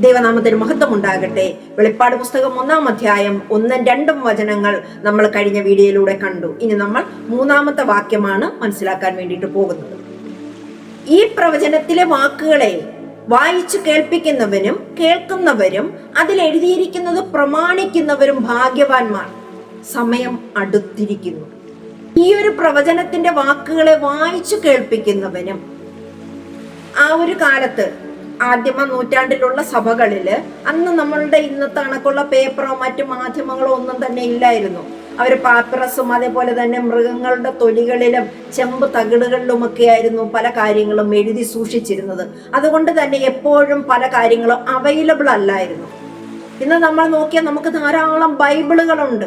ദൈവനാമത്തിന് മഹത്വം ഉണ്ടാകട്ടെ വെളിപ്പാട് പുസ്തകം ഒന്നാം അധ്യായം ഒന്നും രണ്ടും വചനങ്ങൾ നമ്മൾ കഴിഞ്ഞ വീഡിയോയിലൂടെ കണ്ടു. ഇനി നമ്മൾ മൂന്നാമത്തെ വാക്യമാണ് മനസ്സിലാക്കാൻ വേണ്ടിയിട്ട് പോകുന്നത്. ഈ പ്രവചനത്തിലെ വാക്കുകളെ വായിച്ചു കേൾപ്പിക്കുന്നവനും കേൾക്കുന്നവരും അതിൽ എഴുതിയിരിക്കുന്നത് പ്രമാണിക്കുന്നവരും ഭാഗ്യവാന്മാർ. സമയം അടുത്തിരിക്കുന്നു. ഈ ഒരു പ്രവചനത്തിന്റെ വാക്കുകളെ വായിച്ചു കേൾപ്പിക്കുന്നവനും ആ ഒരു കാലത്ത് ആദ്യമ നൂറ്റാണ്ടിലുള്ള സഭകളിൽ അന്ന് നമ്മളുടെ ഇന്നത്തെ കണക്കുള്ള പേപ്പറോ മറ്റു മാധ്യമങ്ങളോ ഒന്നും തന്നെ ഇല്ലായിരുന്നു. അവർ പാപ്പിറസും അതേപോലെ തന്നെ മൃഗങ്ങളുടെ തൊലികളിലും ചെമ്പ് തകിടുകളിലുമൊക്കെ ആയിരുന്നു പല കാര്യങ്ങളും എഴുതി സൂക്ഷിച്ചിരുന്നത്. അതുകൊണ്ട് തന്നെ എപ്പോഴും പല കാര്യങ്ങളും അവൈലബിൾ അല്ലായിരുന്നു. ഇന്ന് നമ്മൾ നോക്കിയാൽ നമുക്ക് ധാരാളം ബൈബിളുകളുണ്ട്.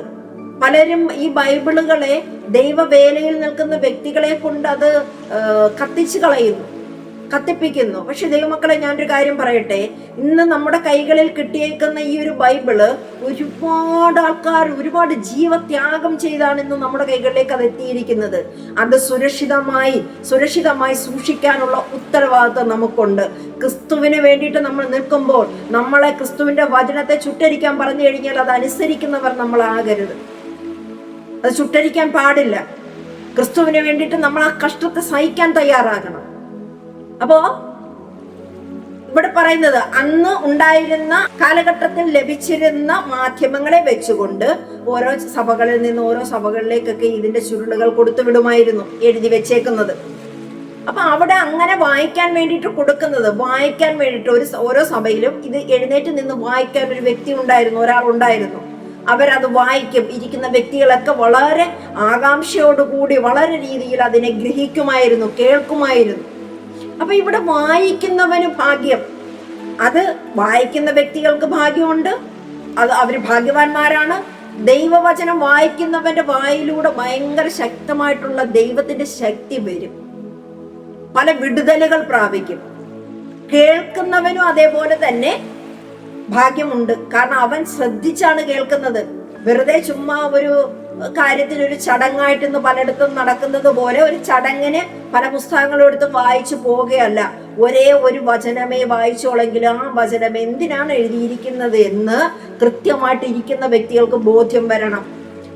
പലരും ഈ ബൈബിളുകളെ ദൈവവേലയിൽ നിൽക്കുന്ന വ്യക്തികളെ കൊണ്ട് അത് കത്തിച്ചു കളയുന്നു. കത്തിപ്പിക്കുന്നു. പക്ഷെ ദൈവമക്കളെ ഞാനൊരു കാര്യം പറയട്ടെ. ഇന്ന് നമ്മുടെ കൈകളിൽ കിട്ടിയേക്കുന്ന ഈ ഒരു ബൈബിൾ ഒരുപാട് ആൾക്കാർ ഒരുപാട് ജീവത്യാഗം ചെയ്താണ് ഇന്ന് നമ്മുടെ കൈകളിലേക്ക് അത് എത്തിയിരിക്കുന്നത്. അത് സുരക്ഷിതമായി സുരക്ഷിതമായി സൂക്ഷിക്കാനുള്ള ഉത്തരവാദിത്വം നമുക്കുണ്ട്. ക്രിസ്തുവിന് വേണ്ടിയിട്ട് നമ്മൾ നിൽക്കുമ്പോൾ നമ്മളെ ക്രിസ്തുവിന്റെ വചനത്തെ ചുട്ടരിക്കാൻ പറഞ്ഞു കഴിഞ്ഞാൽ അത് അനുസരിക്കുന്നവർ നമ്മളാകരുത്. അത് ചുട്ടരിക്കാൻ പാടില്ല. ക്രിസ്തുവിന് വേണ്ടിയിട്ട് നമ്മൾ ആ കഷ്ടത്തെ സഹിക്കാൻ തയ്യാറാകണം. അപ്പോ ഇവിടെ പറയുന്നത് അന്ന് ഉണ്ടായിരുന്ന കാലഘട്ടത്തിൽ ലഭിച്ചിരുന്ന മാധ്യമങ്ങളെ വെച്ചുകൊണ്ട് ഓരോ സഭകളിൽ നിന്ന് ഓരോ സഭകളിലേക്കൊക്കെ ഇതിന്റെ ചുരുളുകൾ കൊടുത്തു വിടുമായിരുന്നു എഴുതി വെച്ചേക്കുന്നത്. അപ്പൊ അവിടെ അങ്ങനെ വായിക്കാൻ വേണ്ടിയിട്ട് കൊടുക്കുന്നത് വായിക്കാൻ വേണ്ടിയിട്ട് ഒരു ഓരോ സഭയിലും ഇത് എഴുന്നേറ്റ് നിന്ന് വായിക്കാൻ ഒരു വ്യക്തി ഉണ്ടായിരുന്നു ഒരാൾ ഉണ്ടായിരുന്നു. അവരത് വായിക്കും ഇരിക്കുന്ന വ്യക്തികളൊക്കെ വളരെ ആകാംക്ഷയോടുകൂടി വളരെ രീതിയിൽ അതിനെ ഗ്രഹിക്കുമായിരുന്നു കേൾക്കുമായിരുന്നു. അപ്പൊ ഇവിടെ വായിക്കുന്നവന് ഭാഗ്യം. അത് വായിക്കുന്ന വ്യക്തികൾക്ക് ഭാഗ്യമുണ്ട്. അത് അവർ ഭാഗ്യവാന്മാരാണ്. ദൈവവചനം വായിക്കുന്നവന്റെ വായിലൂടെ ഭയങ്കര ശക്തമായിട്ടുള്ള ദൈവത്തിന്റെ ശക്തി വരും. പല വിടുതലുകൾ പ്രാപിക്കും. കേൾക്കുന്നവനും അതേപോലെ തന്നെ ഭാഗ്യമുണ്ട്. കാരണം അവൻ ശ്രദ്ധിച്ചാണ് കേൾക്കുന്നത്. വെറുതെ ചുമ്മാ ഒരു കാര്യത്തിന് ഒരു ചടങ്ങായിട്ട് ഇന്ന് പലയിടത്തും നടക്കുന്നത് പോലെ ഒരു ചടങ്ങിന് പല പുസ്തകങ്ങളെടുത്തും വായിച്ചു പോവുകയല്ല. ഒരേ ഒരു വചനമേ വായിച്ചോളെങ്കിൽ ആ വചനം എന്തിനാണ് എഴുതിയിരിക്കുന്നത് എന്ന് കൃത്യമായിട്ട് ഇരിക്കുന്ന വ്യക്തികൾക്ക് ബോധ്യം വരണം.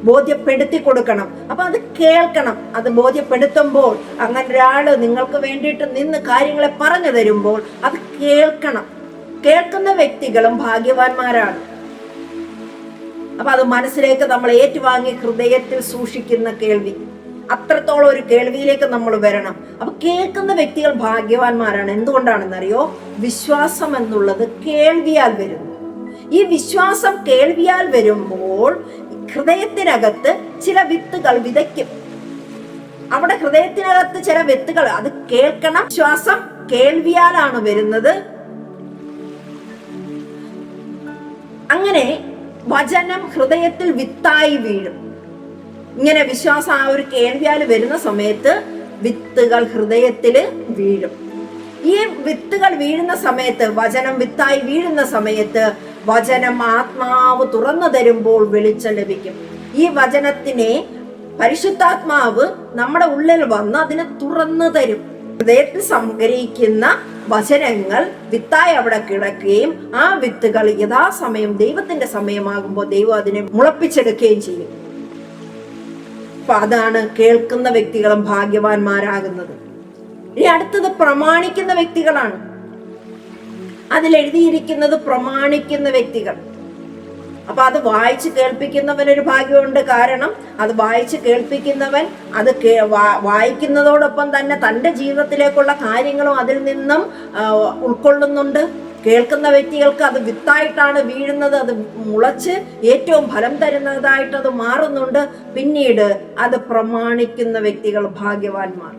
ബോധ്യപ്പെടുത്തി കൊടുക്കണം. അപ്പൊ അത് കേൾക്കണം. അത് ബോധ്യപ്പെടുത്തുമ്പോൾ അങ്ങനെ ഒരാൾ നിങ്ങൾക്ക് വേണ്ടിയിട്ട് നിന്ന് കാര്യങ്ങളെ പറഞ്ഞു തരുമ്പോൾ അത് കേൾക്കണം. കേൾക്കുന്ന വ്യക്തികളും ഭാഗ്യവാന്മാരാണ്. അപ്പൊ അത് മനസ്സിലേക്ക് നമ്മൾ ഏറ്റുവാങ്ങി ഹൃദയത്തിൽ സൂക്ഷിക്കുന്ന കേൾവി. അത്രത്തോളം ഒരു കേൾവിയിലേക്ക് നമ്മൾ വരണം. അപ്പൊ കേൾക്കുന്ന വ്യക്തികൾ ഭാഗ്യവാന്മാരാണ്. എന്തുകൊണ്ടാണെന്നറിയോ? വിശ്വാസം എന്നുള്ളത് കേൾവിയാൽ വരുന്നു. ഈ വിശ്വാസം കേൾവിയാൽ വരുമ്പോൾ ഹൃദയത്തിനകത്ത് ചില വിത്തുകൾ വിതയ്ക്കും. അവിടെ ഹൃദയത്തിനകത്ത് ചില വിത്തുകൾ അത് കേൾക്കണം. വിശ്വാസം കേൾവിയാലാണ് വരുന്നത്. അങ്ങനെ വചനം ഹൃദയത്തിൽ വിത്തായി വീഴും. ഇങ്ങനെ വിശ്വാസം ആ ഒരു കേൾവിയാൽ വരുന്ന സമയത്ത് വിത്തുകൾ ഹൃദയത്തിൽ വീഴും. ഈ വിത്തുകൾ വീഴുന്ന സമയത്ത് വചനം വിത്തായി വീഴുന്ന സമയത്ത് വചനം ആത്മാവ് തുറന്നു തരുമ്പോൾ വെളിച്ചം ലഭിക്കും. ഈ വചനത്തിനെ പരിശുദ്ധാത്മാവ് നമ്മുടെ ഉള്ളിൽ വന്ന് അതിനെ തുറന്നു തരും. ഹൃദയത്തിൽ സംഗ്രഹിക്കുന്ന വചനങ്ങൾ വിത്തായി അവിടെ കിടക്കുകയും ആ വിത്തുകൾ യഥാസമയം ദൈവത്തിന്റെ സമയമാകുമ്പോൾ ദൈവം അതിനെ മുളപ്പിച്ചെടുക്കുകയും ചെയ്യും. അപ്പൊ അതാണ് കേൾക്കുന്ന വ്യക്തികളും ഭാഗ്യവാന്മാരാകുന്നത്. ഇനി അടുത്തത് പ്രമാണിക്കുന്ന വ്യക്തികളാണ്. അതിൽ എഴുതിയിരിക്കുന്നത് പ്രമാണിക്കുന്ന വ്യക്തികൾ. അപ്പൊ അത് വായിച്ച് കേൾപ്പിക്കുന്നവനൊരു ഭാഗ്യമുണ്ട്. കാരണം അത് വായിച്ച് കേൾപ്പിക്കുന്നവൻ അത് വായിക്കുന്നതോടൊപ്പം തന്നെ തന്റെ ജീവിതത്തിലേക്കുള്ള കാര്യങ്ങളും അതിൽ നിന്നും ഉൾക്കൊള്ളുന്നുണ്ട്. കേൾക്കുന്ന വ്യക്തികൾക്ക് അത് വിത്തായിട്ടാണ് വീഴുന്നത്. അത് മുളച്ച് ഏറ്റവും ഫലം തരുന്നതായിട്ട് അത് മാറുന്നുണ്ട്. പിന്നീട് അത് പ്രമാണിക്കുന്ന വ്യക്തികൾ ഭാഗ്യവാന്മാർ.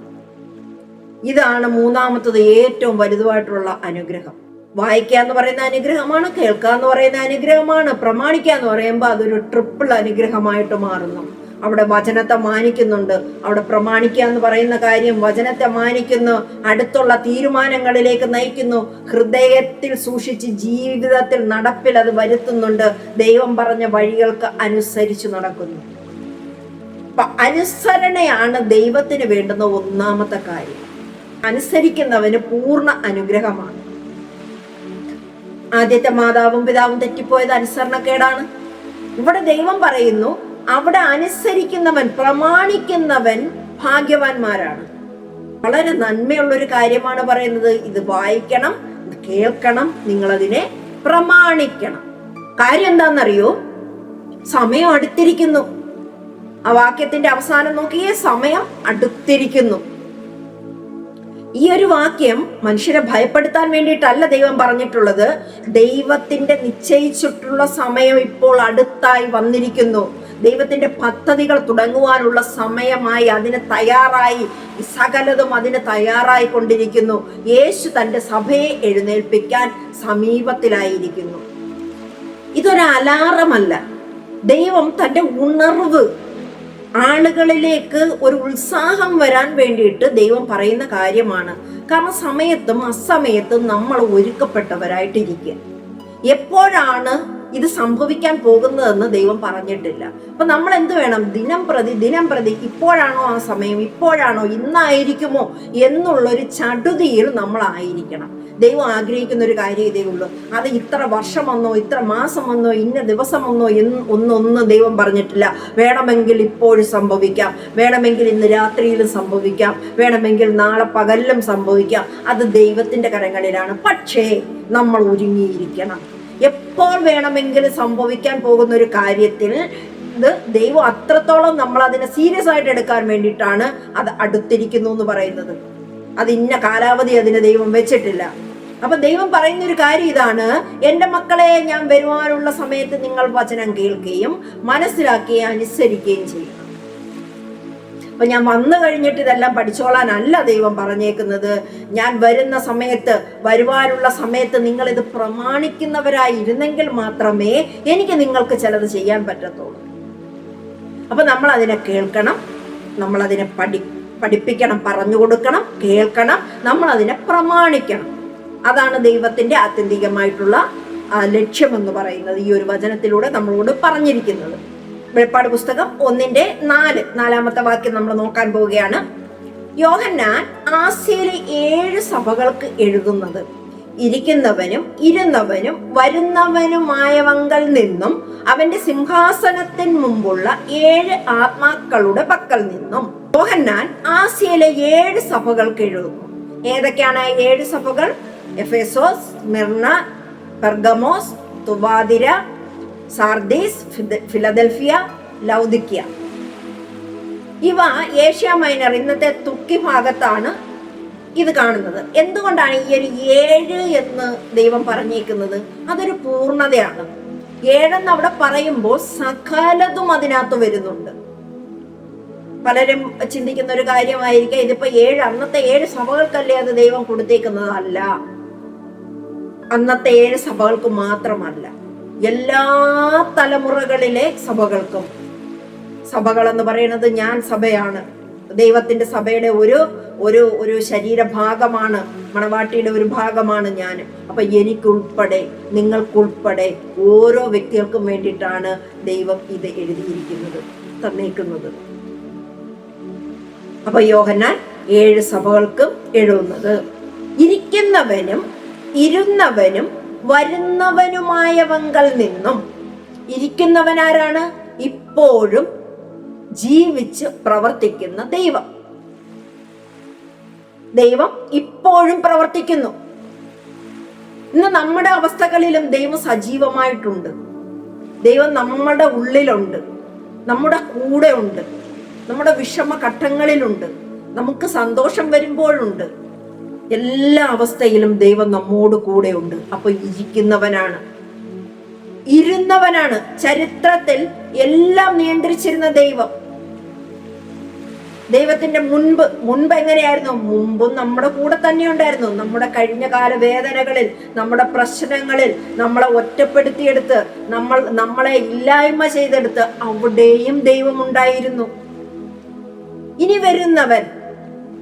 ഇതാണ് മൂന്നാമത്തത് ഏറ്റവും വലുതുമായിട്ടുള്ള അനുഗ്രഹം. വായിക്കുക എന്ന് പറയുന്ന അനുഗ്രഹമാണ് കേൾക്കുക എന്ന് പറയുന്ന അനുഗ്രഹമാണ് പ്രമാണിക്കുക എന്ന് പറയുമ്പോൾ അതൊരു ട്രിപ്പിൾ അനുഗ്രഹമായിട്ട് മാറുന്നു. അവിടെ വചനത്തെ മാനിക്കുന്നുണ്ട് അവിടെ പ്രമാണിക്കുക എന്ന് പറയുന്ന കാര്യം വചനത്തെ മാനിക്കുന്നു അടുത്തുള്ള തീരുമാനങ്ങളിലേക്ക് നയിക്കുന്നു ഹൃദയത്തിൽ സൂക്ഷിച്ച് ജീവിതത്തിൽ നടപ്പിൽ അത് വരുത്തുന്നുണ്ട് ദൈവം പറഞ്ഞ വഴികൾക്ക് അനുസരിച്ച് നടക്കുന്നു. അനുസരണയാണ് ദൈവത്തിന് വേണ്ടുന്ന ഒന്നാമത്തെ കാര്യം. അനുസരിക്കുന്നവന് പൂർണ അനുഗ്രഹമാണ്. ആദ്യത്തെ മാതാവും പിതാവും തെറ്റിപ്പോയത് അനുസരണക്കേടാണ്. ഇവിടെ ദൈവം പറയുന്നു അവിടെ അനുസരിക്കുന്നവൻ പ്രമാണിക്കുന്നവൻ ഭാഗ്യവാന്മാരാണ്. വളരെ നന്മയുള്ള ഒരു കാര്യമാണ് പറയുന്നത്. ഇത് വായിക്കണം കേൾക്കണം നിങ്ങളതിനെ പ്രമാണിക്കണം. കാര്യം എന്താണെന്നറിയോ? സമയം അടുത്തിരിക്കുന്നു. ആ വാക്യത്തിന്റെ അവസാനം നോക്കിയേ സമയം അടുത്തിരിക്കുന്നു. ഈ ഒരു വാക്യം മനുഷ്യരെ ഭയപ്പെടുത്താൻ വേണ്ടിയിട്ടല്ല ദൈവം പറഞ്ഞിട്ടുള്ളത്. ദൈവത്തിന്റെ നിശ്ചയിച്ചിട്ടുള്ള സമയം ഇപ്പോൾ അടുത്തായി വന്നിരിക്കുന്നു. ദൈവത്തിന്റെ പദ്ധതികൾ തുടങ്ങുവാനുള്ള സമയമായി അതിന് തയ്യാറായി സകലതും അതിന് തയ്യാറായി കൊണ്ടിരിക്കുന്നു. യേശു തന്റെ സഭയെ എഴുന്നേൽപ്പിക്കാൻ സമീപത്തിലായിരിക്കുന്നു. ഇതൊരു അലാറമല്ല. ദൈവം തന്റെ ഉണർവ് ആളുകളിലേക്ക് ഒരു ഉത്സാഹം വരാൻ വേണ്ടിയിട്ട് ദൈവം പറയുന്ന കാര്യമാണ്. കാരണം സമയത്തും അസമയത്തും നമ്മൾ ഒരുക്കപ്പെട്ടവരായിട്ടിരിക്കുക. എപ്പോഴാണ് ഇത് സംഭവിക്കാൻ പോകുന്നതെന്ന് ദൈവം പറഞ്ഞിട്ടില്ല. അപ്പൊ നമ്മൾ എന്ത് വേണം? ദിനം പ്രതി ദിനം പ്രതി ഇപ്പോഴാണോ ആ സമയം? ഇപ്പോഴാണോ ഇന്നായിരിക്കുമോ എന്നുള്ളൊരു ചടുതിയിൽ നമ്മൾ ആയിരിക്കണം ദൈവം ആഗ്രഹിക്കുന്ന ഒരു കാര്യം ഇതേ ഉള്ളൂ. അത് ഇത്ര വർഷം വന്നോ ഇത്ര മാസം വന്നോ ഇന്ന ദിവസം വന്നോ എന്ന് ഒന്നൊന്നും ദൈവം പറഞ്ഞിട്ടില്ല. വേണമെങ്കിൽ ഇപ്പോഴും സംഭവിക്കാം. വേണമെങ്കിൽ ഇന്ന് രാത്രിയിലും സംഭവിക്കാം. വേണമെങ്കിൽ നാളെ പകലിലും സംഭവിക്കാം. അത് ദൈവത്തിന്റെ കരങ്ങളിലാണ്. പക്ഷേ നമ്മൾ ഒരുങ്ങിയിരിക്കണം. എപ്പോൾ വേണമെങ്കിലും സംഭവിക്കാൻ പോകുന്ന ഒരു കാര്യത്തിൽ ഇത് ദൈവം അത്രത്തോളം നമ്മൾ അതിനെ സീരിയസ് ആയിട്ട് എടുക്കാൻ വേണ്ടിയിട്ടാണ് അത് അടുത്തിരിക്കുന്നു എന്ന് പറയുന്നത്. അത് ഇന്ന കാലാവധി അതിന് ദൈവം വെച്ചിട്ടില്ല. അപ്പൊ ദൈവം പറയുന്ന ഒരു കാര്യം ഇതാണ്. എന്റെ മക്കളെ ഞാൻ വരുവാനുള്ള സമയത്ത് നിങ്ങൾ വചനം കേൾക്കുകയും മനസ്സിലാക്കുകയും അനുസരിക്കുകയും ചെയ്യണം അപ്പൊ ഞാൻ വന്നു കഴിഞ്ഞിട്ട് ഇതെല്ലാം പഠിച്ചോളാനല്ല ദൈവം പറഞ്ഞേക്കുന്നത്. ഞാൻ വരുന്ന സമയത്ത് വരുവാനുള്ള സമയത്ത് നിങ്ങൾ ഇത് പ്രമാണിക്കുന്നവരായി ഇരുന്നെങ്കിൽ മാത്രമേ എനിക്ക് നിങ്ങൾക്ക് ചിലത് ചെയ്യാൻ പറ്റത്തുള്ളൂ. അപ്പൊ നമ്മൾ അതിനെ കേൾക്കണം നമ്മൾ അതിനെ പഠി പഠിപ്പിക്കണം പറഞ്ഞു കൊടുക്കണം കേൾക്കണം നമ്മൾ അതിനെ പ്രമാണിക്കണം. അതാണ് ദൈവത്തിന്റെ ആത്യന്തികമായിട്ടുള്ള ലക്ഷ്യമെന്ന് പറയുന്നത് ഈ ഒരു വചനത്തിലൂടെ നമ്മളോട് പറഞ്ഞിരിക്കുന്നത്. വെളിപ്പാട് പുസ്തകം ഒന്നിന്റെ നാല് നാലാമത്തെ വാക്യം നമ്മൾ നോക്കാൻ പോവുകയാണ്. യോഹന്നാൻ ആസിയയിലെ ഏഴ് സഭകൾക്ക് എഴുതുന്നത്. ഇരിക്കുന്നവനും ഇരുന്നവനും വരുന്നവനുമായവങ്കൽ നിന്നും അവന്റെ സിംഹാസനത്തിന് മുമ്പുള്ള ഏഴ് ആത്മാക്കളുടെ പക്കൽ നിന്നും യോഹന്നാൻ ആസിയയിലെ ഏഴ് സഭകൾക്ക് എഴുതുന്നു. ഏതൊക്കെയാണ് ഏഴ് സഭകൾ? Ephesus Smyrna Pergamos Thyatira Sardis Philadelphia Laodicea ഇവ ഏഷ്യ മൈനർ ഇന്നത്തെ തുർക്കി ഭാഗത്താണ് ഇത് കാണുന്നത്. എന്തുകൊണ്ടാണ് ഈ ഒരു ഏഴ് എന്ന് ദൈവം പറഞ്ഞേക്കുന്നത് അതൊരു പൂർണതയാണ്. ഏഴെന്ന് അവിടെ പറയുമ്പോൾ സകലതും അതിനകത്ത് വരുന്നുണ്ട്. പലരും ചിന്തിക്കുന്ന ഒരു കാര്യമായിരിക്കാം ഇതിപ്പോ ഏഴ് അന്നത്തെ ഏഴ് സഭകൾക്കല്ലേ അത് ദൈവം കൊടുത്തേക്കുന്നതല്ല. അന്നത്തെ ഏഴ് സഭകൾക്ക് മാത്രമല്ല. എല്ലാ തലമുറകളിലെ സഭകൾക്കും. സഭകൾ എന്ന് പറയുന്നത് ഞാൻ സഭയാണ്. ദൈവത്തിന്റെ സഭയുടെ ഒരു ഒരു ഒരു ശരീരഭാഗമാണ്. മണവാട്ടിയുടെ ഒരു ഭാഗമാണ് ഞാൻ. അപ്പൊ എനിക്കുൾപ്പെടെ നിങ്ങൾക്കുൾപ്പെടെ ഓരോ വ്യക്തികൾക്കും വേണ്ടിയിട്ടാണ് ദൈവം ഇത് എഴുതിയിരിക്കുന്നത് തന്നേക്കുന്നത് അപ്പൊ യോഹന്നാൻ ഏഴ് സഭകൾക്കും എഴുതുന്നത് ഇരിക്കുന്നവനും ഇരുന്നവനും വരുന്നവനുമായവങ്കൽ നിന്നും ഇരിക്കുന്നവനാരാണ്? ഇപ്പോഴും ജീവിച്ച് പ്രവർത്തിക്കുന്ന ദൈവം. ദൈവം ഇപ്പോഴും പ്രവർത്തിക്കുന്നു. ഇന്ന് നമ്മുടെ അവസ്ഥകളിലും ദൈവം സജീവമായിട്ടുണ്ട്. ദൈവം നമ്മുടെ ഉള്ളിലുണ്ട്. നമ്മുടെ കൂടെ ഉണ്ട് നമ്മുടെ വിഷമ ഘട്ടങ്ങളിലുണ്ട് നമുക്ക് സന്തോഷം വരുമ്പോഴുണ്ട്. എല്ലാ അവസ്ഥയിലും ദൈവം നമ്മോട് കൂടെ ഉണ്ട്. അപ്പൊ ഇരിക്കുന്നവനാണ്. ഇരുന്നവനാണ്. ചരിത്രത്തിൽ എല്ലാം നിയന്ത്രിച്ചിരുന്ന ദൈവം. ദൈവത്തിന്റെ മുൻപ് മുൻപ് എങ്ങനെയായിരുന്നു? മുമ്പും നമ്മുടെ കൂടെ തന്നെ ഉണ്ടായിരുന്നു. നമ്മുടെ കഴിഞ്ഞ കാല വേദനകളിൽ നമ്മുടെ പ്രശ്നങ്ങളിൽ നമ്മളെ ഒറ്റപ്പെടുത്തിയെടുത്ത് നമ്മൾ നമ്മളെ ഇല്ലായ്മ ചെയ്തെടുത്ത് അവിടെയും ദൈവം ഉണ്ടായിരുന്നു. ഇനി വരുന്നവൻ.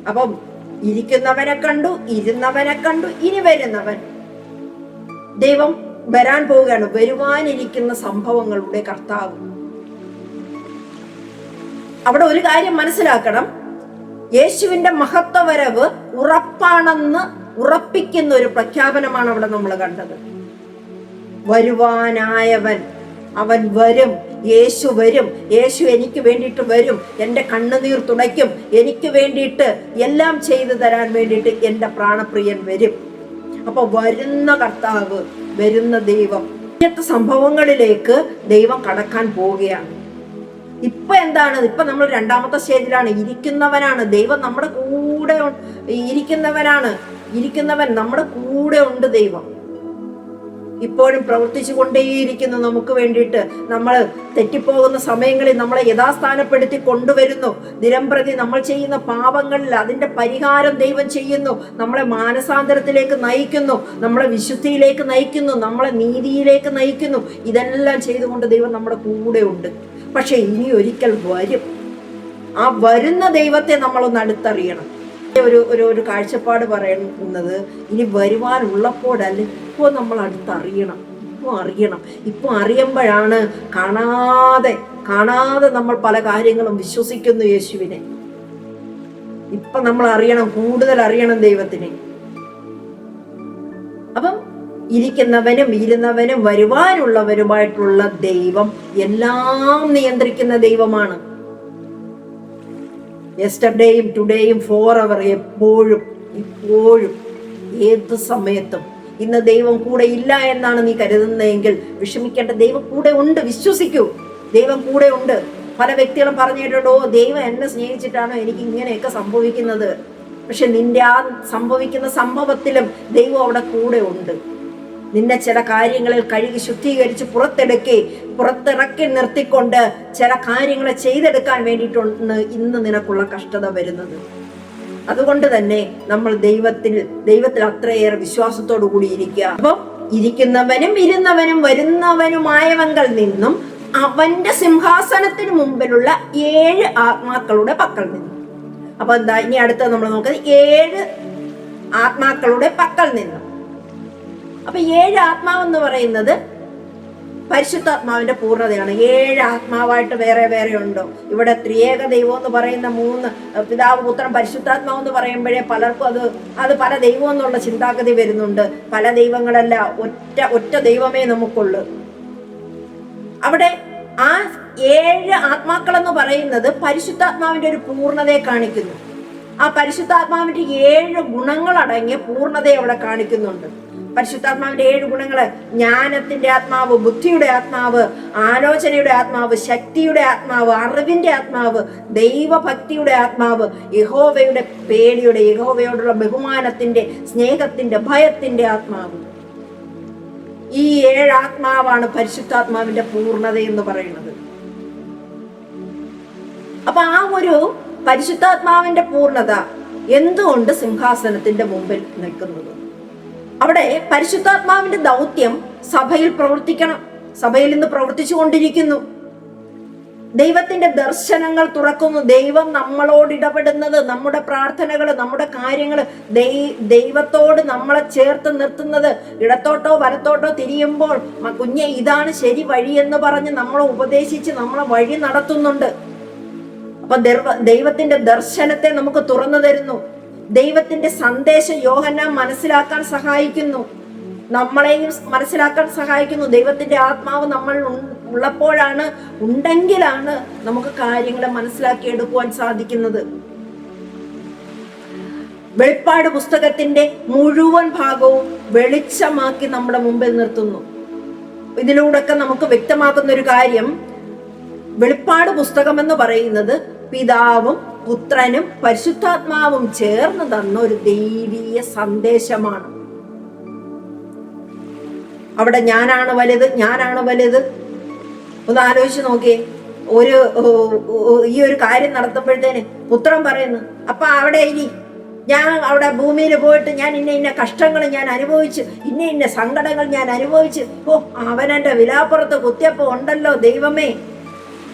അപ്പം ഇരിക്കുന്നവനെ കണ്ടു ഇരുന്നവനെ കണ്ടു ഇനി വരുന്നവൻ. ദൈവം വരാൻ പോവുകയാണ്. വരുവാനിരിക്കുന്ന സംഭവങ്ങളുടെ കർത്താവ്. അവിടെ ഒരു കാര്യം മനസ്സിലാക്കണം. യേശുവിന്റെ മഹത്വവരവ് ഉറപ്പാണെന്ന് ഉറപ്പിക്കുന്ന ഒരു പ്രഖ്യാപനമാണ് അവിടെ നമ്മൾ കണ്ടത്. വരുവാനായവൻ അവൻ വരും. യേശു വരും. യേശു എനിക്ക് വേണ്ടിയിട്ട് വരും. എന്റെ കണ്ണുനീർ തുടയ്ക്കും എനിക്ക് വേണ്ടിയിട്ട് എല്ലാം ചെയ്തു തരാൻ വേണ്ടിയിട്ട് എന്റെ പ്രാണപ്രിയൻ വരും. അപ്പോൾ വരുന്ന കർത്താവ് വരുന്ന ദൈവം. ഇങ്ങനത്തെ സംഭവങ്ങളിലേക്ക് ദൈവം കടക്കാൻ പോവുകയാണ്. ഇപ്പൊ എന്താണ്? ഇപ്പൊ നമ്മൾ രണ്ടാമത്തെ സ്റ്റേജിലാണ്. ഇരിക്കുന്നവനാണ്. ദൈവം നമ്മുടെ കൂടെ ഇരിക്കുന്നവനാണ്. ഇരിക്കുന്നവൻ നമ്മുടെ കൂടെ ഉണ്ട് ദൈവം. ഇപ്പോഴും പ്രവർത്തിച്ചു കൊണ്ടേയിരിക്കുന്നു നമുക്ക് വേണ്ടിയിട്ട്. നമ്മൾ തെറ്റിപ്പോകുന്ന സമയങ്ങളിൽ നമ്മളെ യഥാസ്ഥാനപ്പെടുത്തി കൊണ്ടുവരുന്നു. നിരംപ്രതി നമ്മൾ ചെയ്യുന്ന പാപങ്ങളിൽ അതിന്റെ പരിഹാരം ദൈവം ചെയ്യുന്നു. നമ്മളെ മാനസാന്തരത്തിലേക്ക് നയിക്കുന്നു. നമ്മളെ വിശുദ്ധിയിലേക്ക് നയിക്കുന്നു. നമ്മളെ നീതിയിലേക്ക് നയിക്കുന്നു. ഇതെല്ലാം ചെയ്തുകൊണ്ട് ദൈവം നമ്മുടെ കൂടെ ഉണ്ട്. പക്ഷെ ഇനി ഒരിക്കൽ വരും. ആ വരുന്ന ദൈവത്തെ നമ്മളൊന്ന് അടുത്തറിയണം. ഒരു ഒരു ഒരു കാഴ്ചപ്പാട് പറയുന്നത് ഇനി വരുവാനുള്ളപ്പോഴല്ല ഇപ്പോൾ നമ്മൾ അടുത്തറിയണം ഇപ്പോൾ അറിയണം. ഇപ്പോൾ അറിയുമ്പോഴാണ് കാണാതെ കാണാതെ നമ്മൾ പല കാര്യങ്ങളും വിശ്വസിക്കുന്നു യേശുവിനെ. ഇപ്പൊ നമ്മൾ അറിയണം കൂടുതൽ അറിയണം ദൈവത്തിനെ. അപ്പം ഇരിക്കുന്നവനും ഇരുന്നവനും വരുവാനുള്ളവരുമായിട്ടുള്ള ദൈവം എല്ലാം നിയന്ത്രിക്കുന്ന ദൈവമാണ്. യെസ്റ്റർഡേയും ടുഡേയും ഫോർ അവർ എപ്പോഴും ഇപ്പോഴും ഏത് സമയത്തും. ഇന്ന് ദൈവം കൂടെ ഇല്ല എന്നാണ് നീ കരുതുന്നതെങ്കിൽ വിഷമിക്കേണ്ട ദൈവം കൂടെ ഉണ്ട് വിശ്വസിക്കൂ. ദൈവം കൂടെ ഉണ്ട്. പല വ്യക്തികളും പറഞ്ഞിട്ടുണ്ട് ഓ ദൈവം എന്നെ സ്നേഹിച്ചിട്ടാണോ എനിക്ക് ഇങ്ങനെയൊക്കെ സംഭവിക്കുന്നത്. പക്ഷെ നിന്റെ ആ സംഭവിക്കുന്ന സംഭവത്തിലും ദൈവം അവിടെ കൂടെ ഉണ്ട്. നിന്നെ ചില കാര്യങ്ങളിൽ കഴുകി ശുദ്ധീകരിച്ച് പുറത്തെടുക്കി പുറത്തിറക്കി നിർത്തിക്കൊണ്ട് ചില കാര്യങ്ങളെ ചെയ്തെടുക്കാൻ വേണ്ടിയിട്ടാണ് ഇന്ന് നിനക്കുള്ള കഷ്ടത വരുന്നത്. അതുകൊണ്ട് തന്നെ നമ്മൾ ദൈവത്തിൽ ദൈവത്തിൽ അത്രയേറെ വിശ്വാസത്തോടു കൂടി ഇരിക്കുക. അപ്പം ഇരിക്കുന്നവനും ഇരുന്നവനും വരുന്നവനുമായവങ്കൽ നിന്നും അവന്റെ സിംഹാസനത്തിന് മുമ്പിലുള്ള ഏഴ് ആത്മാക്കളുടെ പക്കൽ നിന്നും. അപ്പൊ എന്താ ഇനി അടുത്ത നമ്മൾ നോക്കുന്നത്? ഏഴ് ആത്മാക്കളുടെ പക്കൽ നിന്നും. അപ്പൊ ഏഴ് ആത്മാവെന്ന് പറയുന്നത് പരിശുദ്ധാത്മാവിന്റെ പൂർണതയാണ്. ഏഴ് ആത്മാവായിട്ട് വേറെ വേറെ ഉണ്ടോ? ഇവിടെ ത്രിയേക ദൈവം എന്ന് പറയുന്ന മൂന്ന് പിതാവ് പുത്രൻ പരിശുദ്ധാത്മാവ് എന്ന് പറയുമ്പോഴേ പലർക്കും അത് അത് പല ദൈവം എന്നുള്ള ചിന്താഗതി വരുന്നുണ്ട്. പല ദൈവങ്ങളല്ല ഒറ്റ ഒറ്റ ദൈവമേ നമുക്കുള്ളൂ. അവിടെ ആ ഏഴ് ആത്മാക്കൾ എന്ന് പറയുന്നത് പരിശുദ്ധാത്മാവിന്റെ ഒരു പൂർണതയെ കാണിക്കുന്നു. ആ പരിശുദ്ധാത്മാവിന്റെ ഏഴ് ഗുണങ്ങൾ അടങ്ങിയ പൂർണതയെ അവിടെ കാണിക്കുന്നുണ്ട്. പരിശുദ്ധാത്മാവിന്റെ ഏഴ് ഗുണങ്ങൾ ജ്ഞാനത്തിന്റെ ആത്മാവ് ബുദ്ധിയുടെ ആത്മാവ് ആലോചനയുടെ ആത്മാവ് ശക്തിയുടെ ആത്മാവ് അറിവിന്റെ ആത്മാവ് ദൈവഭക്തിയുടെ ആത്മാവ് യഹോവയുടെ പേടിയുടെ യഹോവയോടുള്ള ബഹുമാനത്തിന്റെ സ്നേഹത്തിന്റെ ഭയത്തിന്റെ ആത്മാവ്. ഈ ഏഴ് ആത്മാവാണ് പരിശുദ്ധാത്മാവിന്റെ പൂർണത എന്ന് പറയുന്നത്. അപ്പൊ ആ ഒരു പരിശുദ്ധാത്മാവിന്റെ പൂർണത എന്തുകൊണ്ട് സിംഹാസനത്തിന്റെ മുമ്പിൽ നിൽക്കുന്നത്? അവിടെ പരിശുദ്ധാത്മാവിന്റെ ദൗത്യം സഭയിൽ പ്രവർത്തിക്കണം. സഭയിൽ നിന്ന് പ്രവർത്തിച്ചു കൊണ്ടിരിക്കുന്നു. ദൈവത്തിന്റെ ദർശനങ്ങൾ തുറക്കുന്നു. ദൈവം നമ്മളോട് ഇടപെടുന്നത് നമ്മുടെ പ്രാർത്ഥനകൾ നമ്മുടെ കാര്യങ്ങൾ ദൈവത്തോട് നമ്മളെ ചേർത്ത് നിർത്തുന്നത്. ഇടത്തോട്ടോ വലത്തോട്ടോ തിരിയുമ്പോൾ "മ- കുഞ്ഞെ ഇതാണ് ശരി വഴി എന്ന് പറഞ്ഞ് നമ്മളെ ഉപദേശിച്ച് നമ്മളെ വഴി നടത്തുന്നുണ്ട്. അപ്പൊ ദൈവ- ദൈവത്തിന്റെ ദർശനത്തെ നമുക്ക് തുറന്നു തരുന്നു. ദൈവത്തിന്റെ സന്ദേശം യോഹന്നാൻ മനസ്സിലാക്കാൻ സഹായിക്കുന്നു. നമ്മളെയും മനസ്സിലാക്കാൻ സഹായിക്കുന്നു. ദൈവത്തിന്റെ ആത്മാവ് നമ്മൾ ഉള്ളപ്പോഴാണ് ഉണ്ടെങ്കിലാണ് നമുക്ക് കാര്യങ്ങളെ മനസ്സിലാക്കി എടുക്കുവാൻ സാധിക്കുന്നത്. വെളിപ്പാട് പുസ്തകത്തിന്റെ മുഴുവൻ ഭാഗവും വെളിച്ചമാക്കി നമ്മുടെ മുമ്പിൽ നിർത്തുന്നു. ഇതിലൂടെയൊക്കെ നമുക്ക് വ്യക്തമാക്കുന്ന ഒരു കാര്യം വെളിപ്പാട് പുസ്തകം എന്ന് പറയുന്നത് പിതാവും പുത്രനും പരിശുദ്ധാത്മാവും ചേർന്ന് തന്ന ഒരു ദൈവീയ സന്ദേശമാണ്. അവിടെ ഞാനാണ് വലുത് ഞാനാണ് വലുത്. ഒന്ന് ആലോചിച്ച് നോക്കിയേ. ഒരു ഈ ഒരു കാര്യം നടത്തപ്പോഴത്തേന് പുത്രൻ പറയുന്നു അപ്പൊ അവിടെ ഇനി ഞാൻ അവിടെ ഭൂമിയിൽ പോയിട്ട് ഞാൻ ഇന്ന ഇന്ന കഷ്ടങ്ങൾ ഞാൻ അനുഭവിച്ച് ഇന്ന ഇന്ന സങ്കടങ്ങൾ ഞാൻ അനുഭവിച്ച്. ഓ അവനെന്റെ വിലാപ്പുറത്ത് കുത്തിയപ്പോ ഉണ്ടല്ലോ ദൈവമേ.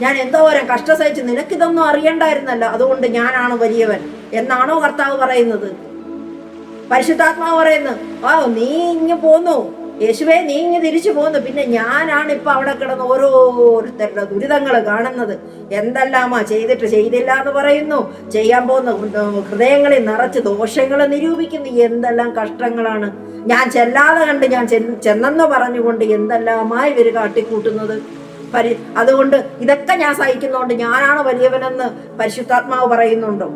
ഞാൻ എന്തോരം കഷ്ട സഹിച്ച് നിനക്കിതൊന്നും അറിയണ്ടായിരുന്നല്ലോ. അതുകൊണ്ട് ഞാനാണ് വലിയവൻ. എന്നാണോ കർത്താവ് പറയുന്നത്? പരിശുദ്ധാത്മാവ് പറയുന്നു ആ നീ ഇങ്ങ് പോന്നു. യേശുവേ നീ ഇങ്ങ് തിരിച്ചു പോന്നു. പിന്നെ ഞാനാണ് ഇപ്പൊ അവിടെ കിടന്ന് ഓരോരുത്തരുടെ ദുരിതങ്ങൾ കാണുന്നത്. എന്തെല്ലാമാ ചെയ്തിട്ട് ചെയ്തില്ല എന്ന് പറയുന്നു. ചെയ്യാൻ പോകുന്ന ഹൃദയങ്ങളിൽ നിറച്ച് ദോഷങ്ങളെ നിരൂപിക്കുന്നു. എന്തെല്ലാം കഷ്ടങ്ങളാണ്. ഞാൻ ചെല്ലാതെ കണ്ട് ഞാൻ ചെന്ന് ചെന്നെന്ന് പറഞ്ഞുകൊണ്ട് എന്തെല്ലാമായി ഇവർ കാട്ടിക്കൂട്ടുന്നത്? പരി അതുകൊണ്ട് ഇതൊക്കെ ഞാൻ സഹിക്കുന്നുണ്ട് ഞാനാണ് വലിയവനെന്ന് പരിശുദ്ധാത്മാവ് പറയുന്നുണ്ടോ.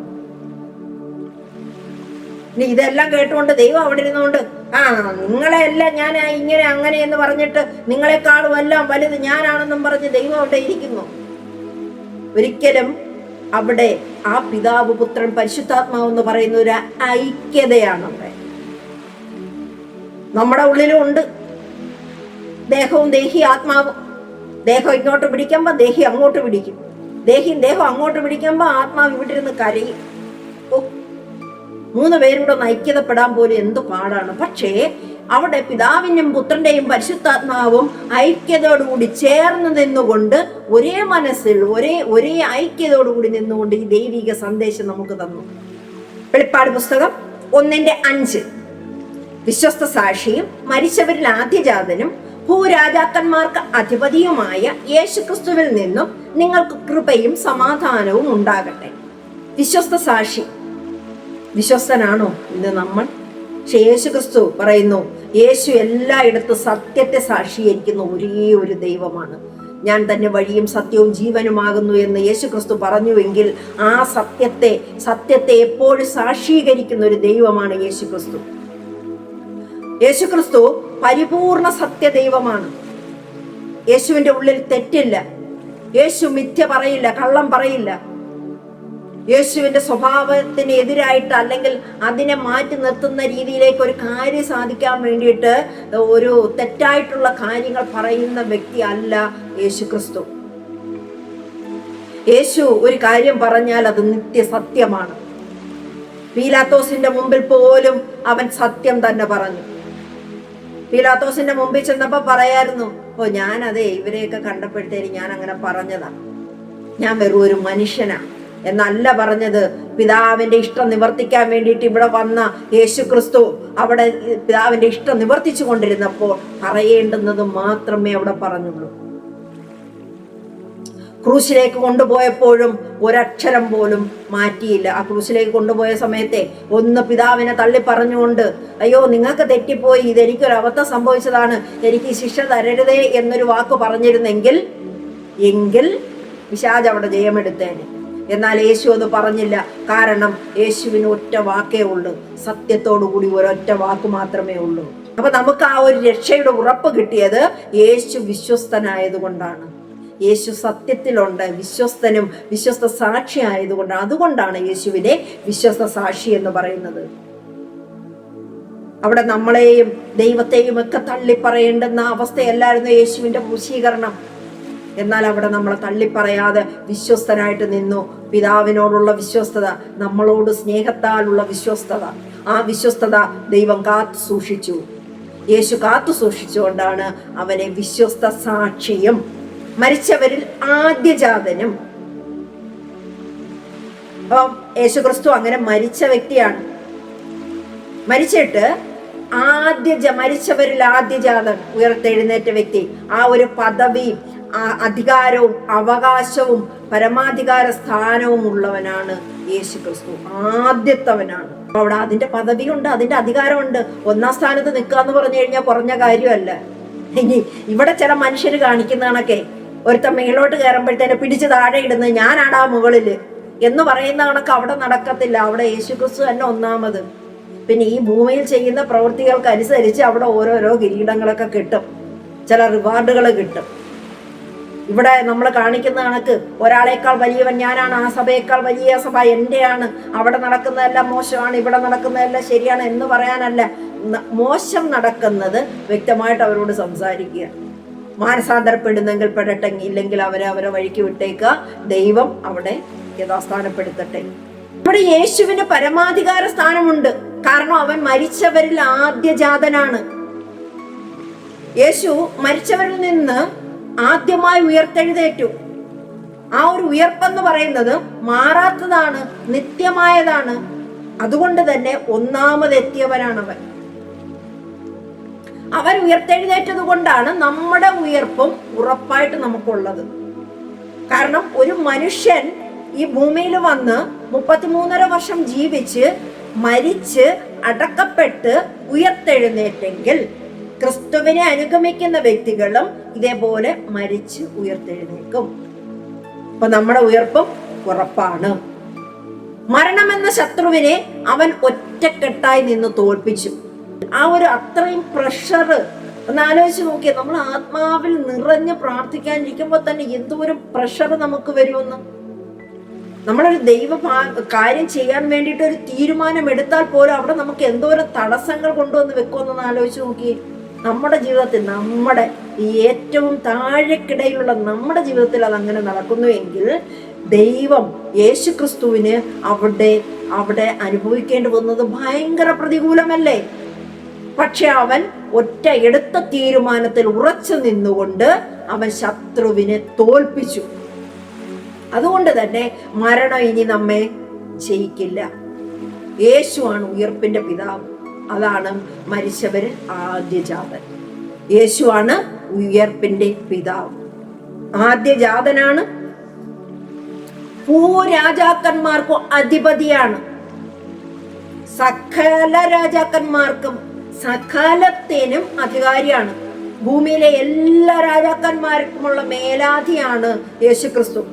ഇനി ഇതെല്ലാം കേട്ടുകൊണ്ട് ദൈവം അവിടെ ഇരുന്നുകൊണ്ട് ആ നിങ്ങളെല്ലാം ഞാൻ ഇങ്ങനെ അങ്ങനെ എന്ന് പറഞ്ഞിട്ട് നിങ്ങളെക്കാളും എല്ലാം വലുത് ഞാനാണെന്നും പറഞ്ഞ് ദൈവം അവിടെ ഇരിക്കുന്നു. ഒരിക്കലും അവിടെ ആ പിതാവ് പുത്രൻ പരിശുദ്ധാത്മാവ് എന്ന് പറയുന്ന ഒരു ഐക്യതയാണ് അവിടെ. നമ്മുടെ ഉള്ളിലും ഉണ്ട്. ദേഹവും ദേഹി ആത്മാവും. ദേഹം ഇങ്ങോട്ട് പിടിക്കുമ്പോൾ ദേഹി അങ്ങോട്ട് പിടിക്കും. ദേഹിയും ദേഹം അങ്ങോട്ട് പിടിക്കുമ്പോൾ ആത്മാവ് ഇവിടെ ഇരുന്ന് കരയും. മൂന്ന് പേരും കൂടെ ഐക്യതപ്പെടാൻ പോലും എന്ത് പാടാണ്. പക്ഷേ അവിടെ പിതാവിന്റെയും പുത്രന്റെയും പരിശുദ്ധാത്മാവും ഐക്യതയോടുകൂടി ചേർന്ന് നിന്നുകൊണ്ട് ഒരേ മനസ്സിൽ ഒരേ ഒരേ ഐക്യതയോടുകൂടി നിന്നുകൊണ്ട് ഈ ദൈവിക സന്ദേശം നമുക്ക് തന്നു. വെളിപ്പാട് പുസ്തകം ഒന്നിന്റെ അഞ്ച്. വിശ്വസ്ത സാക്ഷിയും മരിച്ചവരിൽ ആദ്യജാതനും ഭൂരാജാക്കന്മാർക്ക് അധിപതിയുമായ യേശുക്രിസ്തുവിൽ നിന്നും നിങ്ങൾക്ക് കൃപയും സമാധാനവും ഉണ്ടാകട്ടെ. വിശ്വസ്ത സാക്ഷി വിശ്വസ്തനാണോ ഇന്ന് നമ്മൾ? പക്ഷെ യേശുക്രിസ്തു പറയുന്നു യേശു എല്ലായിടത്തും സത്യത്തെ സാക്ഷീകരിക്കുന്ന ഒരേ ഒരു ദൈവമാണ്. ഞാൻ തന്നെ വഴിയും സത്യവും ജീവനുമാകുന്നു എന്ന് യേശു ക്രിസ്തു പറഞ്ഞുവെങ്കിൽ ആ സത്യത്തെ സത്യത്തെ എപ്പോഴും സാക്ഷീകരിക്കുന്ന ഒരു ദൈവമാണ് യേശു ക്രിസ്തു യേശു ക്രിസ്തു പരിപൂർണ സത്യദൈവമാണ്. യേശുവിന്റെ ഉള്ളിൽ തെറ്റില്ല. യേശു മിഥ്യ പറയില്ല കള്ളം പറയില്ല. യേശുവിന്റെ സ്വഭാവത്തിന് എതിരായിട്ട് അല്ലെങ്കിൽ അതിനെ മാറ്റി നിർത്തുന്ന രീതിയിലേക്ക് ഒരു കാര്യം സാധിക്കാൻ വേണ്ടിയിട്ട് ഒരു തെറ്റായിട്ടുള്ള കാര്യങ്ങൾ പറയുന്ന വ്യക്തി അല്ല യേശു ക്രിസ്തു യേശു ഒരു കാര്യം പറഞ്ഞാൽ അത് നിത്യസത്യമാണ് പീലാത്തോസിന്റെ മുമ്പിൽ പോലും അവൻ സത്യം തന്നെ പറഞ്ഞു. പീലാത്തോസിന്റെ മുമ്പിൽ ചെന്നപ്പോ പറയായിരുന്നു ഓ ഞാനതേ ഇവരെയൊക്കെ കണ്ടപ്പോഴത്തേന് ഞാൻ അങ്ങനെ പറഞ്ഞതാ. ഞാൻ വെറും ഒരു മനുഷ്യനാ. എന്നല്ല പറഞ്ഞത്. പിതാവിന്റെ ഇഷ്ടം നിവർത്തിക്കാൻ വേണ്ടിയിട്ട് ഇവിടെ വന്ന യേശു ക്രിസ്തു അവിടെ പിതാവിന്റെ ഇഷ്ടം നിവർത്തിച്ചു കൊണ്ടിരുന്നപ്പോൾ പറയേണ്ടുന്നത് മാത്രമേ അവിടെ പറഞ്ഞുള്ളൂ. ക്രൂശിലേക്ക് കൊണ്ടുപോയപ്പോഴും ഒരക്ഷരം പോലും മാറ്റിയില്ല. ആ ക്രൂശിലേക്ക് കൊണ്ടുപോയ സമയത്തെ ഒന്ന് പിതാവിനെ തള്ളി പറഞ്ഞുകൊണ്ട് അയ്യോ നിങ്ങൾക്ക് തെറ്റിപ്പോയി. ഇതെനിക്കൊരു അബദ്ധം സംഭവിച്ചതാണ്. എനിക്ക് ശിക്ഷ തരരുതേ എന്നൊരു വാക്ക് പറഞ്ഞിരുന്നെങ്കിൽ എങ്കിൽ വിശാജ് അവിടെ ജയമെടുത്തേനെ. എന്നാൽ യേശു അത് പറഞ്ഞില്ല. കാരണം യേശുവിന് ഒറ്റ വാക്കേ ഉള്ളൂ. സത്യത്തോടു കൂടി ഒരൊറ്റ വാക്ക് മാത്രമേ ഉള്ളൂ. അപ്പൊ നമുക്ക് ആ ഒരു രക്ഷയുടെ ഉറപ്പ് കിട്ടിയത് യേശു വിശ്വസ്തനായത് കൊണ്ടാണ് യേശു സത്യത്തിലുണ്ട്. വിശ്വസ്തനും വിശ്വസ്ത സാക്ഷി ആയതുകൊണ്ട് അതുകൊണ്ടാണ് യേശുവിനെ വിശ്വസ്ത സാക്ഷി എന്ന് പറയുന്നത്. അവിടെ നമ്മളെയും ദൈവത്തെയും ഒക്കെ തള്ളിപ്പറയേണ്ടുന്ന അവസ്ഥയല്ലായിരുന്നു യേശുവിന്റെ പൂശീകരണം എന്നാൽ അവിടെ നമ്മളെ തള്ളിപ്പറയാതെ വിശ്വസ്തനായിട്ട് നിന്നു. പിതാവിനോടുള്ള വിശ്വസ്തത നമ്മളോട് സ്നേഹത്താലുള്ള വിശ്വസ്തത. ആ വിശ്വസ്തത ദൈവം കാത്തു സൂക്ഷിച്ചു. യേശു കാത്തു സൂക്ഷിച്ചുകൊണ്ടാണ് അവനെ വിശ്വസ്ത സാക്ഷിയും മരിച്ചവരിൽ ആദ്യജാതനും അപ്പം യേശു ക്രിസ്തു അങ്ങനെ മരിച്ച വ്യക്തിയാണ്. മരിച്ചിട്ട് ആദ്യ മരിച്ചവരിൽ ആദ്യജാതൻ ഉയർത്തെഴുന്നേറ്റ വ്യക്തി. ആ ഒരു പദവിയും അധികാരവും അവകാശവും പരമാധികാര സ്ഥാനവും ഉള്ളവനാണ് യേശു ക്രിസ്തു ആദ്യത്തവനാണ് അവിടെ അതിന്റെ പദവിയുണ്ട് അതിന്റെ അധികാരമുണ്ട്. ഒന്നാം സ്ഥാനത്ത് നിൽക്കുക എന്ന് പറഞ്ഞു കഴിഞ്ഞാൽ കുറഞ്ഞ കാര്യമല്ല. ഇനി ഇവിടെ ചില മനുഷ്യർ കാണിക്കുന്ന കണക്കെ. ഒരുത്തൻ മേലോട്ട് കയറുമ്പോഴത്തേനെ പിടിച്ച് താഴെ ഇടുന്നത് ഞാനാടാ മുകളിൽ എന്ന് പറയുന്ന കണക്ക് അവിടെ നടക്കത്തില്ല. അവിടെ യേശു ക്രിസ്തു തന്നെ ഒന്നാമത്. പിന്നെ ഈ ഭൂമിയിൽ ചെയ്യുന്ന പ്രവൃത്തികൾക്ക് അനുസരിച്ച് അവിടെ ഓരോരോ കിരീടങ്ങളൊക്കെ കിട്ടും. ചില റിവാർഡുകൾ കിട്ടും. ഇവിടെ നമ്മൾ കാണിക്കുന്ന കണക്ക് ഒരാളേക്കാൾ വലിയവൻ ഞാനാണ് ആ സഭയേക്കാൾ വലിയ സഭ എന്റെയാണ് അവിടെ നടക്കുന്നതെല്ലാം മോശമാണ് ഇവിടെ നടക്കുന്നതെല്ലാം ശരിയാണ് എന്ന് പറയാനല്ല. മോശം നടക്കുന്നത് വ്യക്തമായിട്ട് അവരോട് സംസാരിക്കുക. മാനസാന്തരപ്പെടുന്നെങ്കിൽ പെടട്ടെ ഇല്ലെങ്കിൽ അവരെ അവരെ വഴിക്ക് വിട്ടേക്കുക ദൈവം അവിടെ യഥാസ്ഥാനപ്പെടുത്തട്ടെ. ഇവിടെ യേശുവിന് പരമാധികാര സ്ഥാനമുണ്ട്. കാരണം അവൻ മരിച്ചവരിൽ ആദ്യജാതനാണ്. യേശു മരിച്ചവരിൽ നിന്ന് ആദ്യമായി ഉയർത്തെഴുന്നേറ്റു. ആ ഒരു ഉയർപ്പെന്ന് പറയുന്നത് മാറാത്തതാണ് നിത്യമായതാണ്. അതുകൊണ്ട് തന്നെ ഒന്നാമതെത്തിയവനാണവൻ. അവൻ ഉയർത്തെഴുന്നേറ്റത് കൊണ്ടാണ് നമ്മുടെ ഉയർപ്പും ഉറപ്പായിട്ട് നമുക്കുള്ളത്. കാരണം ഒരു മനുഷ്യൻ ഈ ഭൂമിയിൽ വന്ന് മുപ്പത്തിമൂന്നര വർഷം ജീവിച്ച് മരിച്ച് അടക്കപ്പെട്ട് ഉയർത്തെഴുന്നേറ്റെങ്കിൽ ക്രിസ്തുവിനെ അനുഗമിക്കുന്ന വ്യക്തികളും ഇതേപോലെ മരിച്ച് ഉയർത്തെഴുന്നേക്കും. അപ്പൊ നമ്മുടെ ഉയർപ്പും ഉറപ്പാണ്. മരണമെന്ന ശത്രുവിനെ അവൻ ഒറ്റക്കെട്ടായി നിന്ന് തോൽപ്പിച്ചു. ആ ഒരു അത്രയും പ്രഷർ ഒന്ന് ആലോചിച്ച് നോക്കിയാൽ നമ്മൾ ആത്മാവിൽ നിറഞ്ഞ് പ്രാർത്ഥിക്കാനിരിക്കുമ്പോൾ തന്നെ എന്തോരം പ്രഷർ നമുക്ക് വരുമെന്ന്? നമ്മളൊരു ദൈവ കാര്യം ചെയ്യാൻ വേണ്ടിയിട്ട് ഒരു തീരുമാനം എടുത്താൽ പോലും അവിടെ നമുക്ക് എന്തോരം തടസ്സങ്ങൾ കൊണ്ടുവന്ന് വെക്കുമെന്നൊന്ന് ആലോചിച്ച് നോക്കി നമ്മുടെ ജീവിതത്തിൽ നമ്മുടെ ഈ ഏറ്റവും താഴെക്കിടയിലുള്ള നമ്മുടെ ജീവിതത്തിൽ അത് അങ്ങനെ നടക്കുന്നു എങ്കിൽ ദൈവം യേശു ക്രിസ്തുവിന് അവിടെ അവിടെ അനുഭവിക്കേണ്ടി വന്നത് ഭയങ്കര പ്രതികൂലമല്ലേ? പക്ഷെ അവൻ ഒറ്റ എടുത്ത തീരുമാനത്തിൽ ഉറച്ചു നിന്നുകൊണ്ട് അവൻ ശത്രുവിനെ തോൽപ്പിച്ചു. അതുകൊണ്ട് തന്നെ മരണം ഇനി നമ്മെ ജയിക്കില്ല. യേശുവാണ് ഉയർപ്പിന്റെ പിതാവ്. അതാണ് മരിച്ചവരിൽ ആദ്യജാതൻ. യേശുവാണ് ഉയർപ്പിന്റെ പിതാവ്. ആദ്യജാതനാണ്. ഭൂരാജാക്കന്മാർക്കും അധിപതിയാണ്. സകല രാജാക്കന്മാർക്കും സകലത്തിനും അധികാരിയാണ്. ഭൂമിയിലെ എല്ലാ രാജാക്കന്മാർക്കുമുള്ള മേലാധിയാണ് യേശുക്രിസ്തു.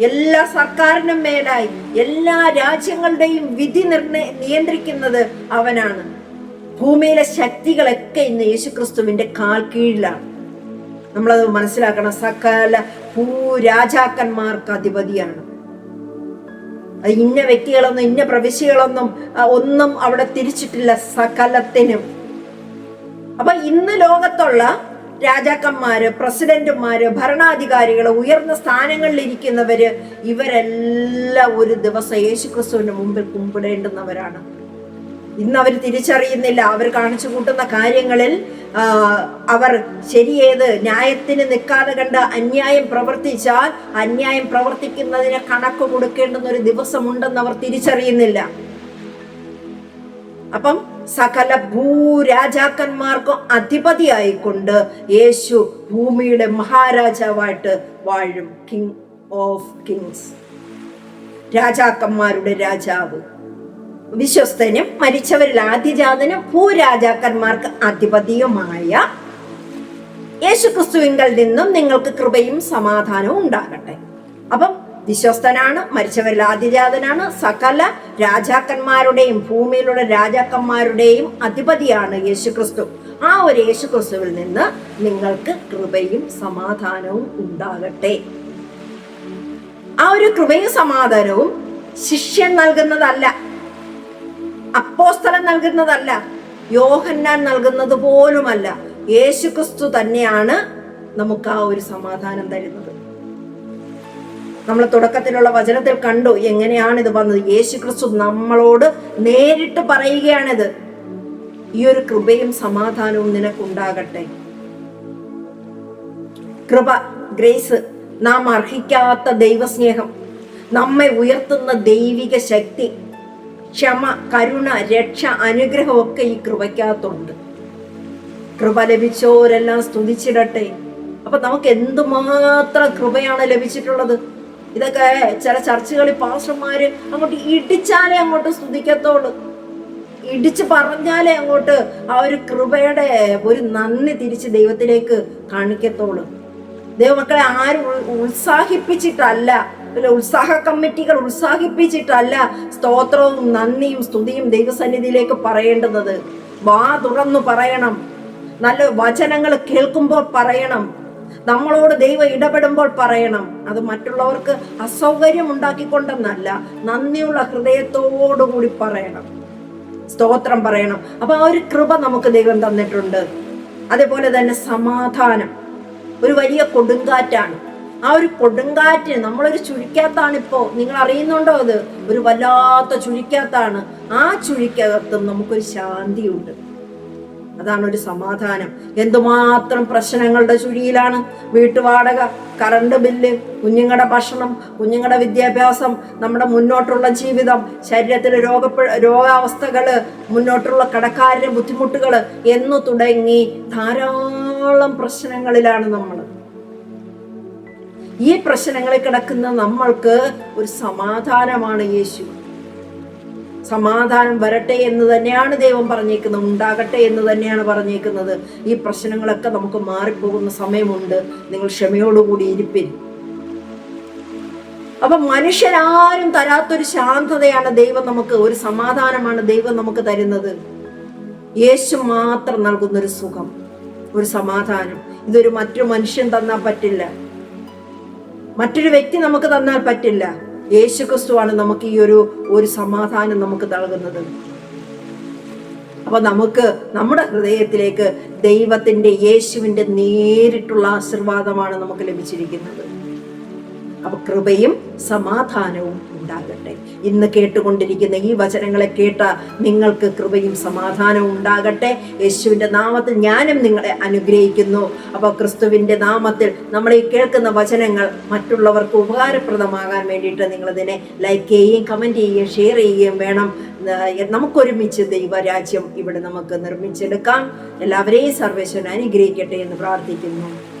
എല്ലാ സർക്കാരിനും മേലായി എല്ലാ രാജ്യങ്ങളുടെയും വിധി നിർണയ നിയന്ത്രിക്കുന്നത് അവനാണ്. ഭൂമിയിലെ ശക്തികളൊക്കെ ഇന്ന് യേശുക്രിസ്തുവിന്റെ കാൽ കീഴിലാണ് നമ്മളത് മനസ്സിലാക്കണം. സകല ഭൂരാജാക്കന്മാർക്ക് അധിപതിയാണ്. ഇന്ന വ്യക്തികളൊന്നും ഇന്ന പ്രവിശ്യകളൊന്നും ഒന്നും അവിടെ തിരിച്ചിട്ടില്ല സകലത്തിനും. അപ്പൊ ഇന്ന് ലോകത്തുള്ള രാജാക്കന്മാര് പ്രസിഡന്റുമാര് ഭരണാധികാരികൾ ഉയർന്ന സ്ഥാനങ്ങളിൽ ഇരിക്കുന്നവര് ഇവരെല്ലാം ഒരു ദിവസം യേശുക്രിസ്തുവിന്റെ മുമ്പിൽ കുമ്പിടേണ്ടുന്നവരാണ്. ഇന്ന് അവർ തിരിച്ചറിയുന്നില്ല. അവർ കാണിച്ചു കൂട്ടുന്ന കാര്യങ്ങളിൽ അവർ ശരിയേത് ന്യായത്തിന് നിൽക്കാതെ കണ്ട് അന്യായം പ്രവർത്തിച്ചാൽ അന്യായം പ്രവർത്തിക്കുന്നതിന് കണക്ക് കൊടുക്കേണ്ടുന്ന ഒരു ദിവസമുണ്ടെന്ന് അവർ തിരിച്ചറിയുന്നില്ല. അപ്പം സകല ഭൂരാജാക്കന്മാർക്കും അധിപതിയായിക്കൊണ്ട് യേശു ഭൂമിയുടെ മഹാരാജാവായിട്ട് വാഴും. കിങ് ഓഫ് കിങ്സ് രാജാക്കന്മാരുടെ രാജാവ്. വിശ്വസ്തനും മരിച്ചവരിൽ ആദ്യജാതനും ഭൂരാജാക്കന്മാർക്ക് അധിപതിയുമായ യേശുക്രിസ്തുവിങ്കൽ നിന്നും നിങ്ങൾക്ക് കൃപയും സമാധാനവും ഉണ്ടാകട്ടെ. അപ്പം വിശ്വസ്തനാണ് മരിച്ചവരിൽ ആദ്യജാതനാണ്. സകല രാജാക്കന്മാരുടെയും ഭൂമിയിലുള്ള രാജാക്കന്മാരുടെയും അധിപതിയാണ് യേശുക്രിസ്തു. ആ ഒരു യേശുക്രിസ്തുവിൽ നിന്ന് നിങ്ങൾക്ക് കൃപയും സമാധാനവും ഉണ്ടാകട്ടെ. ആ ഒരു കൃപയും സമാധാനവും ശിഷ്യൻ നൽകുന്നതല്ല. അപ്പോസ്തലൻ നൽകുന്നതല്ല യോഹന്നാൻ നൽകുന്നത് പോലുമല്ല. യേശുക്രിസ്തു തന്നെയാണ് നമുക്ക് ആ ഒരു സമാധാനം തരുന്നത്. നമ്മൾ തുടക്കത്തിലുള്ള വചനത്തിൽ കണ്ടു എങ്ങനെയാണ് ഇത് വന്നത്. യേശുക്രിസ്തു നമ്മളോട് നേരിട്ട് പറയുകയാണിത്. ഈ ഒരു കൃപയും സമാധാനവും നിനക്കുണ്ടാകട്ടെ. കൃപ ഗ്രേസ് നാം അർഹിക്കാത്ത ദൈവസ്നേഹം നമ്മെ ഉയർത്തുന്ന ദൈവിക ശക്തി ക്ഷമ കരുണ രക്ഷ അനുഗ്രഹമൊക്കെ ഈ കൃപയ്ക്കകത്തുണ്ട്. കൃപ ലഭിച്ചവരെല്ലാം സ്തുതിച്ചിടട്ടെ. അപ്പൊ നമുക്ക് എന്തുമാത്രം കൃപയാണ് ലഭിച്ചിട്ടുള്ളത്? ഇതൊക്കെ ചില ചർച്ചകളിൽ പാസ്റ്റർമാര് അങ്ങോട്ട് ഇടിച്ചാലേ അങ്ങോട്ട് സ്തുതിക്കത്തുള്ളൂ. ഇടിച്ച് പറഞ്ഞാലേ അങ്ങോട്ട് ആ ഒരു കൃപയുടെ ഒരു നന്ദി തിരിച്ച് ദൈവത്തിലേക്ക് കാണിക്കത്തുള്ളൂ. ദൈവമക്കളെ ആരും ഉത്സാഹിപ്പിച്ചിട്ടല്ല. അല്ല ഉത്സാഹ കമ്മിറ്റികൾ ഉത്സാഹിപ്പിച്ചിട്ടല്ല സ്തോത്രവും നന്ദിയും സ്തുതിയും ദൈവസന്നിധിയിലേക്ക് പറയേണ്ടുന്നത് വാ തുറന്നു പറയണം. നല്ല വചനങ്ങൾ കേൾക്കുമ്പോൾ പറയണം. നമ്മളോട് ദൈവം ഇടപെടുമ്പോൾ പറയണം. അത് മറ്റുള്ളവർക്ക് അസൗകര്യം ഉണ്ടാക്കിക്കൊണ്ടെന്നല്ല നന്ദിയുള്ള ഹൃദയത്തോടുകൂടി പറയണം. സ്തോത്രം പറയണം. അപ്പൊ ആ ഒരു കൃപ നമുക്ക് ദൈവം തന്നിട്ടുണ്ട്. അതേപോലെ തന്നെ സമാധാനം. ഒരു വലിയ കൊടുങ്കാറ്റാണ്. ആ ഒരു കൊടുങ്കാറ്റ് നമ്മളൊരു ചുഴിക്കാത്താണ് ഇപ്പോൾ നിങ്ങൾ അറിയുന്നുണ്ടോ അത്? ഒരു വല്ലാത്ത ചുഴിക്കാത്താണ് ആ ചുഴിക്കകത്തും നമുക്കൊരു ശാന്തിയുണ്ട്. അതാണ് ഒരു സമാധാനം. എന്തുമാത്രം പ്രശ്നങ്ങളുടെ ചുഴിയിലാണ് വീട്ടുവാടക കറണ്ട് ബില്ല് കുഞ്ഞുങ്ങളുടെ ഭക്ഷണം കുഞ്ഞുങ്ങളുടെ വിദ്യാഭ്യാസം നമ്മുടെ മുന്നോട്ടുള്ള ജീവിതം ശരീരത്തിലെ രോഗപ്പെ രോഗാവസ്ഥകൾ മുന്നോട്ടുള്ള കടക്കാരുടെ ബുദ്ധിമുട്ടുകൾ എന്നു തുടങ്ങി ധാരാളം പ്രശ്നങ്ങളിലാണ് നമ്മൾ. ഈ പ്രശ്നങ്ങളിൽ കിടക്കുന്ന നമ്മൾക്ക് ഒരു സമാധാനമാണ് യേശു. സമാധാനം വരട്ടെ എന്ന് തന്നെയാണ് ദൈവം പറഞ്ഞേക്കുന്നത് ഉണ്ടാകട്ടെ എന്ന് തന്നെയാണ് പറഞ്ഞേക്കുന്നത്. ഈ പ്രശ്നങ്ങളൊക്കെ നമുക്ക് മാറിപ്പോകുന്ന സമയമുണ്ട്. നിങ്ങൾ ക്ഷമയോടുകൂടി ഇരിപ്പിൻ. അപ്പൊ മനുഷ്യരാരും തരാത്തൊരു ശാന്തതയാണ് ദൈവം നമുക്ക് ഒരു സമാധാനമാണ് ദൈവം നമുക്ക് തരുന്നത്. യേശു മാത്രം നൽകുന്ന ഒരു സുഖം ഒരു സമാധാനം. ഇതൊരു മറ്റു മനുഷ്യൻ തന്നാൽ പറ്റില്ല. മറ്റൊരു വ്യക്തി നമുക്ക് തന്നാൽ പറ്റില്ല. യേശു ക്രിസ്തുവാണ് നമുക്ക് ഈ ഒരു ഒരു സമാധാനം നമുക്ക് നൽകുന്നത്. അപ്പൊ നമുക്ക് നമ്മുടെ ഹൃദയത്തിലേക്ക് ദൈവത്തിന്റെ യേശുവിന്റെ നേരിട്ടുള്ള ആശീർവാദമാണ് നമുക്ക് ലഭിച്ചിരിക്കുന്നത്. അപ്പൊ കൃപയും സമാധാനവും ഉണ്ടാകട്ടെ. ഇന്ന് കേട്ടുകൊണ്ടിരിക്കുന്ന ഈ വചനങ്ങളെ കേട്ട നിങ്ങൾക്ക് കൃപയും സമാധാനവും ഉണ്ടാകട്ടെ. യേശുവിന്റെ നാമത്തിൽ ഞാനും നിങ്ങളെ അനുഗ്രഹിക്കുന്നു. അപ്പോൾ ക്രിസ്തുവിന്റെ നാമത്തിൽ നമ്മൾ ഈ കേൾക്കുന്ന വചനങ്ങൾ മറ്റുള്ളവർക്ക് ഉപകാരപ്രദമാകാൻ വേണ്ടിയിട്ട് നിങ്ങളിതിനെ ലൈക്ക് ചെയ്യുകയും കമന്റ് ചെയ്യുകയും ഷെയർ ചെയ്യുകയും വേണം. നമുക്കൊരുമിച്ച് ദൈവരാജ്യം ഇവിടെ നമുക്ക് നിർമ്മിച്ചെടുക്കാം. എല്ലാവരെയും സർവേശ്വരൻ അനുഗ്രഹിക്കട്ടെ എന്ന് പ്രാർത്ഥിക്കുന്നു.